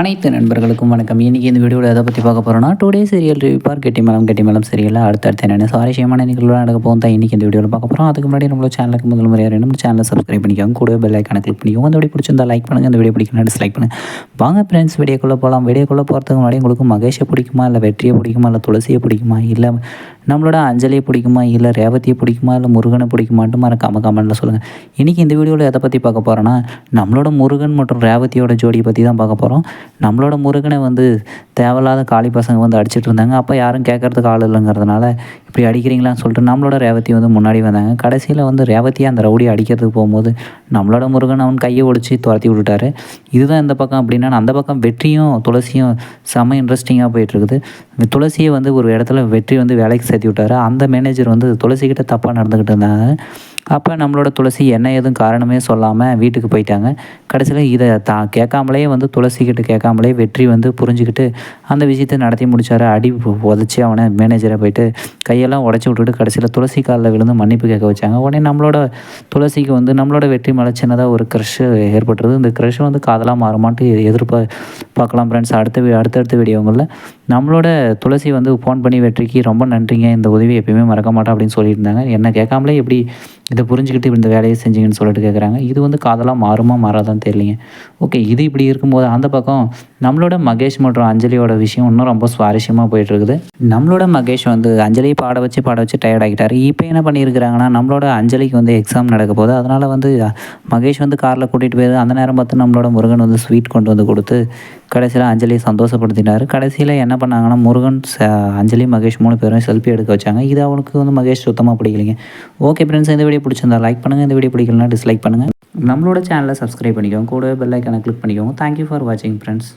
அனைத்து நண்பர்களுக்கும் வணக்கம். இன்றைக்கி இந்த வீடியோவில் எதை பற்றி பார்க்க போகிறோம்னா டே சீரியல் ரிவ்யூ பார் கெட்டி மேலம் கெட்டி மேலம் அடுத்த அடுத்தடுத்து என்னென்ன சுவாரஸ்யமான நிகழ்வுகள் நடக்க போகும் தான் இன்றைக்கி இந்த வீடியோவில் பார்க்க போகிறோம் அதுக்கு முன்னாடி நம்மளோட சேனலுக்கு முதல் முறையாக நம்ம சேனலை சப்ஸ்கிரைப் பண்ணிக்கோங்க. கூட பெல் ஐக்கான கிளிக் பண்ணிக்கோங்க. அந்த வீடியோ பிடிச்சிருந்தா லைக் பண்ணுங்கள் இந்த வீடியோ பிடிக்கணும் டிஸ்லைக் பண்ணுங்கள் வாங்க ஃப்ரெண்ட்ஸ் வீடியோக்குள்ளே போகலாம் வீடியோக்குள்ளே போகிறதுக்கு முன்னாடி உங்களுக்கு மகேஷை பிடிக்குமா? இல்லை வெற்றியை பிடிக்குமா? இல்லை துளசியை பிடிக்குமா? இல்லை நம்மளோட அஞ்சலியை பிடிக்குமா? இல்லை ரேவதியை பிடிக்குமா? இல்லை முருகனை பிடிக்குமான்ட்டு மறக்காம கமெண்ட்டில் சொல்லுங்கள் இன்றைக்கி இந்த வீடியோவில் எதை பற்றி பார்க்க போகிறோன்னா நம்மளோட முருகன் மற்றும் ரேவதியோட ஜோடியை பற்றி தான் பார்க்க போகிறோம் நம்மளோட முருகனை வந்து தேவையில்லாத காளி பசங்க வந்து அடிச்சுட்டு இருந்தாங்க. அப்போ யாரும் கேட்கறதுக்கு ஆள் இல்லைங்கிறதுனால இப்படி அடிக்கிறீங்களான்னு சொல்லிட்டு நம்மளோட ரேவதி வந்து முன்னாடி வந்தாங்க. கடைசியில் வந்து ரேவதியை அந்த ரவுடி அடிக்கிறதுக்கு போகும்போது நம்மளோட முருகன் அவன் கையை ஒடிச்சு துரத்தி விட்டுட்டாரு. இதுதான் இந்த பக்கம் அப்படின்னா அந்த பக்கம் வெற்றியும் துளசியும் செம்ம இன்ட்ரெஸ்டிங்காக போயிட்டுருக்குது. துளசியை வந்து ஒரு இடத்துல வெற்றி வந்து வேலைக்கு சேர்த்தி விட்டார். அந்த மேனேஜர் வந்து துளசிக்கிட்ட தப்பாக நடந்துக்கிட்டு இருந்தாங்க. அப்போ நம்மளோட துளசி என்ன எதுவும் காரணமே சொல்லாமல் வீட்டுக்கு போயிட்டாங்க. கடைசியில் இதை தான் கேட்காமலே வந்து துளசிக்கிட்ட கேட்காமலே வெற்றி வந்து புரிஞ்சுக்கிட்டு அந்த விஷயத்தை நடத்தி முடித்தார் அடி உதச்சி அவனை மேனேஜரை போயிட்டு கையெல்லாம் உடச்சி விட்டுட்டு கடைசியில் துளசி காலில் விழுந்து மன்னிப்பு கேட்க வச்சாங்க. உடனே நம்மளோட துளசிக்கு வந்து நம்மளோட வெற்றி மேலே சின்னதாக ஒரு க்ரஷ் ஏற்பட்டுருது இந்த க்ரஷ் வந்து காதலாக மாறுமான்ட்டு எதிர்ப்பா பார்க்கலாம் ஃப்ரெண்ட்ஸ் அடுத்த அடுத்தடுத்த வீடியோங்களில் நம்மளோட துளசி வந்து ஃபோன் பண்ணி வெற்றிக்கு ரொம்ப நன்றிங்க. இந்த உதவி எப்பயுமே மறக்க மாட்டேன் அப்படின்னு சொல்லியிருந்தாங்க. என்ன கேட்காமலே எப்படி இதை புரிஞ்சுக்கிட்டு இப்படி இந்த வேலையை செஞ்சீங்கன்னு சொல்லிட்டு கேட்குறாங்க இது வந்து காதலாக மாறுமா மாறாதான் தெரியலைங்க. ஓகே இது இப்படி இருக்கும்போது அந்த பக்கம் நம்மளோட மகேஷ் மற்றும் அஞ்சலியோட விஷயம் இன்னும் ரொம்ப சுவாரஸ்யமாக போயிட்டுருக்குது. நம்மளோட மகேஷ் வந்து அஞ்சலியை பாட வச்சு பாட வச்சு டயர்ட் ஆகிட்டார். இப்போ என்ன பண்ணியிருக்கிறாங்கன்னா நம்மளோட அஞ்சலிக்கு வந்து எக்ஸாம் நடக்க போகுது. அதனால் வந்து மகேஷ் வந்து காரில் கூட்டிகிட்டு போயிடுது அந்த நேரம் பார்த்து நம்மளோட முருகன் வந்து ஸ்வீட் கொண்டு வந்து கொடுத்து கடைசியில் அஞ்சலியை சந்தோஷப்படுத்தினார் கடைசியில் என்ன பண்ணாங்கன்னா முருகன் அஞ்சலி மகேஷ் மூணு பேரும் செல்ஃபி எடுக்க வச்சாங்க. இது அவனுக்கு வந்து மகேஷ் சுத்தமாக பிடிக்கலைங்க. ஓகே ஃப்ரெண்ட்ஸ் இந்த வீடியோ பிடிச்சிருந்தா லைக் பண்ணுங்கள் இந்த வீடியோ பிடிக்கலனா டிஸ்லைக் பண்ணுங்கள் நம்மளோட சேனலை சப்ஸ்கிரைப் பண்ணிக்கோங்க. கூட பெல் ஐக்கானை கிளிக் பண்ணிக்கோங்க. தேங்க்யூ ஃபார் வாட்சிங் ஃப்ரெண்ட்ஸ்